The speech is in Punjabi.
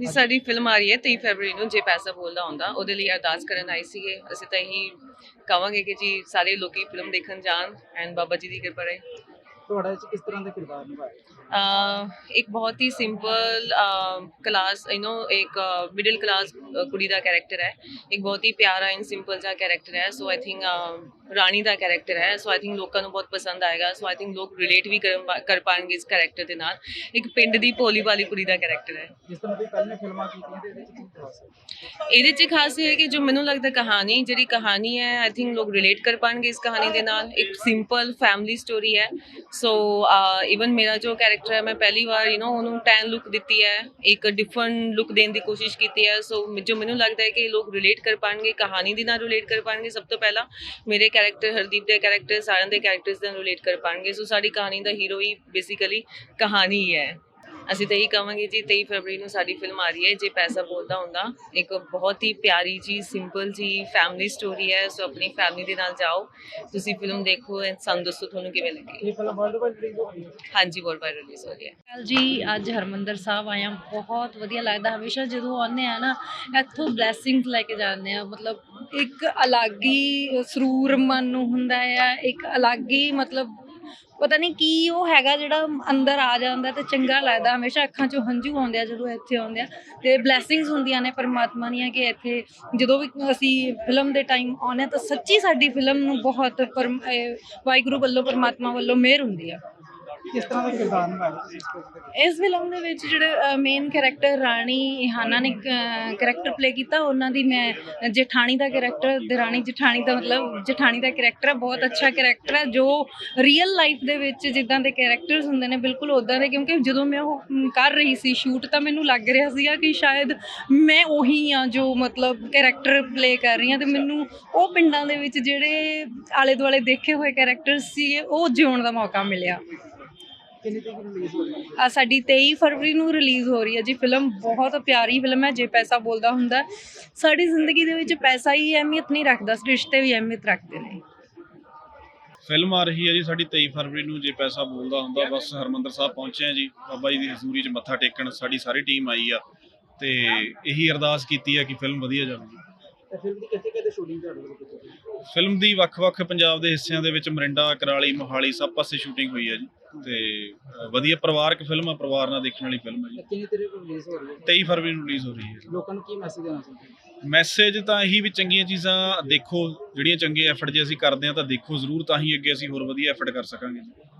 ਜੀ ਸਾਡੀ ਫਿਲਮ ਆ ਰਹੀ ਹੈ 23 ਫਰਵਰੀ ਨੂੰ, ਜੇ ਪੈਸਾ ਬੋਲਦਾ ਹੁੰਦਾ, ਉਹਦੇ ਲਈ ਅਰਦਾਸ ਕਰਨ ਆਏ ਸੀਗੇ। ਅਸੀਂ ਤਾਂ ਇਹੀ ਕਵਾਂਗੇ ਕਿ ਜੀ ਸਾਰੇ ਲੋਕੀ ਫਿਲਮ ਦੇਖਣ ਜਾਣ ਐਂਡ ਬਾਬਾ ਜੀ ਦੀ ਕਿਰਪਾ ਰਹੇ। ਤੁਹਾਡਾ ਇਹ ਕਿਸ ਤਰ੍ਹਾਂ ਦਾ ਕਿਰਦਾਰ ਨਿਭਾਇਆ ਇੱਕ ਬਹੁਤ ਹੀ ਸਿੰਪਲ ਕਲਾਸ ਯੂ نو ਇੱਕ ਮਿਡਲ ਕਲਾਸ ਕੁੜੀ ਦਾ ਕੈਰੈਕਟਰ ਹੈ। ਇੱਕ ਬਹੁਤ ਹੀ ਪਿਆਰਾ ਐਂਡ ਸਿੰਪਲ ਜਿਹਾ ਕੈਰੈਕਟਰ ਹੈ। So I think Rani the character ਹੈ। ਸੋ ਆਈ ਥਿੰਕ ਲੋਕਾਂ ਨੂੰ ਬਹੁਤ ਪਸੰਦ ਆਏਗਾ। ਸੋ ਆਈ ਥਿੰਕ ਲੋਕ ਰਿਲੇਟ ਵੀ ਕਰ ਪਾਣਗੇ ਇਸ ਕੈਰੈਕਟਰ ਦੇ ਨਾਲ। ਇੱਕ ਪਿੰਡ ਦੀ ਭੋਲੀ ਵਾਲੀ ਕੁੜੀ ਦਾ ਕੈਰੈਕਟਰ ਹੈ। ਜਿਸ ਤਰ੍ਹਾਂ ਦੀ ਪਹਿਲਾਂ ਫਿਲਮਾਂ ਕੀਤੀਆਂ ਤੇ ਇਹਦੇ 'ਚ ਕੀ ਖਾਸ ਹੈ? ਇਹਦੇ ਚ ਖਾਸ ਇਹ ਹੈ ਕਿ ਜੋ ਮੈਨੂੰ ਲੱਗਦਾ ਕਹਾਣੀ ਜਿਹੜੀ ਕਹਾਣੀ ਹੈ ਆਈ ਥਿੰਕ ਲੋਕ ਰਿਲੇਟ ਕਰ ਪਾਣਗੇ ਇਸ ਕਹਾਣੀ ਦੇ ਨਾਲ। ਇੱਕ ਸਿੰਪਲ ਫੈਮਿਲੀ ਸਟੋਰੀ ਹੈ। ਸੋ ਇਵਨ ਮੇਰਾ ਜੋ ਕੈਰੈਕਟਰ ਹੈ। ਮੈਂ ਪਹਿਲੀ ਵਾਰ ਯੂ نو ਉਹਨੂੰ ਟੈਨ ਲੁੱਕ ਦਿੱਤੀ ਹੈ। ਇੱਕ ਡਿਫਰੈਂਟ ਲੁੱਕ ਦੇਣ ਦੀ ਕੋਸ਼ਿਸ਼ ਕੀਤੀ ਹੈ। ਸੋ ਜੋ ਮੈਨੂੰ ਲੱਗਦਾ ਹੈ ਕਿ ਲੋਕ ਰਿਲੇਟ ਕਰ ਪਾਣਗੇ, ਕਹਾਣੀ ਦੇ ਨਾਲ ਰਿਲੇਟ ਕਰ ਪਾਣਗੇ, ਸਭ ਤੋਂ ਪਹਿਲਾਂ ਮੇਰੇ ਕੈਰੈਕਟਰ ਹਰਦੀਪ ਦੇ ਕੈਰੈਕਟਰ ਸਾਰਿਆਂ ਦੇ ਕੈਰੈਕਟਰਸ ਨਾਲ ਰਿਲੇਟ ਕਰ ਪਾਣਗੇ। ਸੋ ਸਾਡੀ ਕਹਾਣੀ ਦਾ ਹੀਰੋ ਹੀ ਬੇਸਿਕਲੀ ਕਹਾਣੀ ਹੈ। ਅਸੀਂ ਤਾਂ ਇਹੀ ਕਹਾਂਗੇ ਜੀ 23 ਫਰਵਰੀ ਨੂੰ ਸਾਡੀ ਫਿਲਮ ਆ ਰਹੀ ਹੈ ਜੇ ਪੈਸਾ ਬੋਲਦਾ ਹੁੰਦਾ। ਇੱਕ ਬਹੁਤ ਹੀ ਪਿਆਰੀ ਜੀ ਸਿੰਪਲ ਜੀ ਫੈਮਿਲੀ ਸਟੋਰੀ ਹੈ ਸੋ ਆਪਣੀ ਫੈਮਿਲੀ ਦੇ ਨਾਲ ਜਾਓ। ਤੁਸੀਂ ਫਿਲਮ ਦੇਖੋ and ਸਾਨੂੰ ਦੱਸੋ ਤੁਹਾਨੂੰ ਕਿਵੇਂ ਲੱਗੀ। ਇਹ ਫਿਲਮ ਵਰਲਡ ਵਾਈਡ ਰਿਲੀਜ਼ ਹੋ ਰਹੀ ਹੈ। ਹਾਂਜੀ ਵਰਲਡ ਵਾਈਡ ਰਿਲੀਜ਼ ਹੋ ਰਹੀ ਹੈ। ਕੱਲ ਜੀ? ਅੱਜ ਹਰਮੰਦਰ ਸਾਹਿਬ ਆਇਆ ਬਹੁਤ ਵਧੀਆ ਲੱਗਦਾ। ਹਮੇਸ਼ਾ ਜਦੋਂ ਆਉਂਦੇ ਆ ਨਾ ਇੱਥੋਂ ਬਲੇਸਿੰਗਸ ਲੈ ਕੇ ਜਾਂਦੇ ਆ ਮਤਲਬ ਇੱਕ ਅਲੱਗ ਹੀ ਸਰੂਰ ਮਨ ਨੂੰ ਹੁੰਦਾ ਆ ਇੱਕ ਅਲੱਗ ਹੀ ਮਤਲਬ ਪਤਾ ਨਹੀਂ ਕੀ ਉਹ ਹੈਗਾ ਜਿਹੜਾ ਅੰਦਰ ਆ ਜਾਂਦਾ ਤੇ ਚੰਗਾ ਲੱਗਦਾ, ਹਮੇਸ਼ਾ ਅੱਖਾਂ 'ਚੋਂ ਹੰਝੂ ਆਉਂਦੇ ਆ ਜਦੋਂ ਇੱਥੇ ਆਉਂਦੇ ਆ ਤੇ ਬਲੇਸਿੰਗਸ ਹੁੰਦੀਆਂ ਨੇ ਪਰਮਾਤਮਾ ਦੀਆਂ ਕਿ ਇੱਥੇ ਜਦੋਂ ਵੀ ਅਸੀਂ ਫਿਲਮ ਦੇ ਟਾਈਮ ਆਉਂਦੇ ਹਾਂ ਤਾਂ ਸੱਚੀ ਸਾਡੀ ਫਿਲਮ ਨੂੰ ਬਹੁਤ ਪਰਮ- ਵਾਹਿਗੁਰੂ ਵੱਲੋਂ, ਪਰਮਾਤਮਾ ਵੱਲੋਂ ਮਿਹਰ ਹੁੰਦੀ ਆ। ਕਿਸ ਤਰ੍ਹਾਂ ਦਾ ਕਿਰਦਾਰ ਨਿਭਾਇਆ ਤੁਸੀਂ ਇਸ ਫਿਲਮ ਦੇ ਵਿੱਚ? ਇਸ ਫਿਲਮ ਦੇ ਵਿੱਚ ਜਿਹੜੇ ਮੇਨ ਕੈਰੈਕਟਰ ਰਾਣੀ ਇਹਾਨਾ ਨੇ ਕੈਰੈਕਟਰ ਪਲੇ ਕੀਤਾ, ਉਹਨਾਂ ਦੀ ਮੈਂ ਜਠਾਣੀ ਦਾ ਕੈਰੈਕਟਰ ਦਰਾਣੀ ਜਠਾਣੀ ਦਾ ਮਤਲਬ ਜਠਾਣੀ ਦਾ ਕੈਰੈਕਟਰ ਹੈ ਬਹੁਤ ਅੱਛਾ ਕੈਰੈਕਟਰ ਹੈ ਜੋ ਰੀਅਲ ਲਾਈਫ ਦੇ ਵਿੱਚ ਜਿੱਦਾਂ ਦੇ ਕੈਰੈਕਟਰਸ ਹੁੰਦੇ ਨੇ, ਬਿਲਕੁਲ ਉਦਾਂ ਦੇ, ਕਿਉਂਕਿ ਜਦੋਂ ਮੈਂ ਉਹ ਕਰ ਰਹੀ ਸੀ ਸ਼ੂਟ ਤਾਂ ਮੈਨੂੰ ਲੱਗ ਰਿਹਾ ਸੀਗਾ ਕਿ ਸ਼ਾਇਦ ਮੈਂ ਉਹੀ ਆ ਜੋ ਮਤਲਬ ਕੈਰੈਕਟਰ ਪਲੇ ਕਰ ਰਹੀ ਹਾਂ ਤੇ ਮੈਨੂੰ ਉਹ ਪਿੰਡਾਂ ਦੇ ਵਿੱਚ ਜਿਹੜੇ ਆਲੇ ਦੁਆਲੇ ਦੇਖੇ ਹੋਏ ਕੈਰੈਕਟਰਸ ਸੀਗੇ, ਉਹ ਜਿਉਣ ਦਾ ਮੌਕਾ ਮਿਲਿਆ ਕਿੰਨੀ ਤਰੀਕ ਨੂੰ ਰਿਲੀਜ਼ ਹੋ ਰਹੀ ਹੈ? ਆ ਸਾਡੀ 23 ਫਰਵਰੀ ਨੂੰ ਰਿਲੀਜ਼ ਹੋ ਰਹੀ ਹੈ ਜੀ ਫਿਲਮ ਬਹੁਤ ਪਿਆਰੀ ਫਿਲਮ ਹੈ ਜੇ ਪੈਸਾ ਬੋਲਦਾ ਹੁੰਦਾ। ਸਾਡੀ ਜ਼ਿੰਦਗੀ ਦੇ ਵਿੱਚ ਪੈਸਾ ਹੀ ਅਹਿਮੀਅਤ ਨਹੀਂ ਰੱਖਦਾ ਰਿਸ਼ਤੇ ਵੀ ਅਹਿਮੀਅਤ ਰੱਖਦੇ ਨੇ। ਫਿਲਮ ਆ ਰਹੀ ਹੈ ਜੀ ਸਾਡੀ 23 ਫਰਵਰੀ ਨੂੰ ਜੇ ਪੈਸਾ ਬੋਲਦਾ ਹੁੰਦਾ ਬਸ ਹਰਮੰਦਰ ਸਾਹਿਬ ਪਹੁੰਚੇ ਆ ਜੀ। ਬਾਬਾ ਜੀ ਦੀ ਹਜ਼ੂਰੀ 'ਚ ਮੱਥਾ ਟੇਕਣ ਸਾਡੀ ਸਾਰੀ ਟੀਮ ਆਈ ਆ। ਤੇ ਇਹੀ ਅਰਦਾਸ ਕੀਤੀ ਆ ਕਿ ਫਿਲਮ ਵਧੀਆ ਜਾਵੇ ਤੇ ਫਿਲਮ ਦੀ ਕਿੱਥੇ ਕਿੱਥੇ ਸ਼ੂਟਿੰਗ ਤੁਹਾਡੇ ਵੱਲੋਂ ਕੀਤੀ ਗਈ ਫਿਲਮ ਦੀ ਵੱਖ-ਵੱਖ ਪੰਜਾਬ ਦੇ ਹਿੱਸਿਆਂ ਦੇ ਵਿੱਚ ਮਰਿੰਡਾ ਕਰਾਲੀ ਮੋਹਾਲੀ ਸਭ ਪਾਸੇ ਸ਼ੂਟਿੰਗ ਹੋਈ ਹੈ ਜੀ। ਤੇ ਵਧੀਆ ਪਰਿਵਾਰਕ ਫਿਲਮ ਆ ਪਰਿਵਾਰ ਨਾਲ ਦੇਖਣ ਵਾਲੀ ਫਿਲਮ ਹੈ ਜੀ। ਕਿੰਨੀ ਤਰੀਕ ਨੂੰ ਰਿਲੀਜ਼ ਹੋ ਰਹੀ ਹੈ? 23 ਫਰਵਰੀ ਨੂੰ ਰਿਲੀਜ਼ ਹੋ ਰਹੀ ਹੈ। ਲੋਕਾਂ ਨੂੰ ਕੀ ਮੈਸੇਜ ਦੇਣਾ ਚਾਹੁੰਦੇ ਮੈਸੇਜ ਤਾਂ ਇਹੀ ਵੀ ਚੰਗੀਆਂ ਚੀਜ਼ਾਂ ਦੇਖੋ ਜਿਹੜੀਆਂ ਚੰਗੇ ਐਫਰਟ ਜੇ ਅਸੀਂ ਕਰਦੇ ਆ ਤਾਂ ਦੇਖੋ ਜ਼ਰੂਰ ਤਾਂ ਹੀ ਅੱਗੇ ਅਸੀਂ ਹੋਰ ਵਧੀਆ ਐਫਰਟ ਕਰ ਸਕਾਂਗੇ ਜੀ।